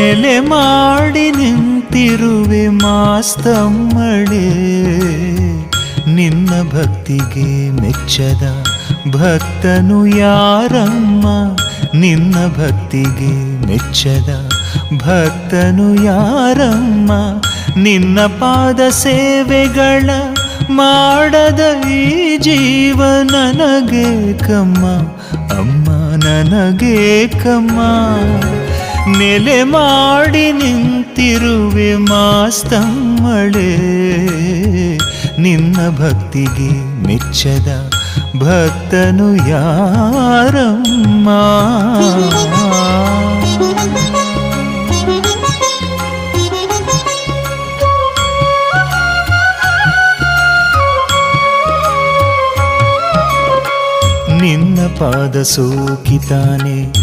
ನೆಲೆ ಮಾಡಿ ನಿಂತಿರುವೆ ಮಾಸ್ತಮ್ಮಳೆ. ನಿನ್ನ ಭಕ್ತಿಗೆ ಮೆಚ್ಚದ ಭಕ್ತನು ಯಾರಮ್ಮ? ನಿನ್ನ ಭಕ್ತಿಗೆ ಮೆಚ್ಚದ ಭಕ್ತನು ಯಾರಮ್ಮ? ನಿನ್ನ ಪಾದ ಸೇವೆಗಳ ಮಾಡದ ಈ ಜೀವ ನನಗೆ ಕಮ್ಮ ಅಮ್ಮ ನನಗೆ ಕಮ್ಮ ನೆಲೆ ಮಾಡಿ ನಿಂತಿರುವೆ ಮಾಸ್ತಮ್ಮಳೆ. ನಿನ್ನ ಭಕ್ತಿಗೆ ಮೆಚ್ಚದ ಭಕ್ತನು ಯಾರಮ್ಮ? ನಿನ್ನ ಪಾದ ಸೋಕಿತಾನೆ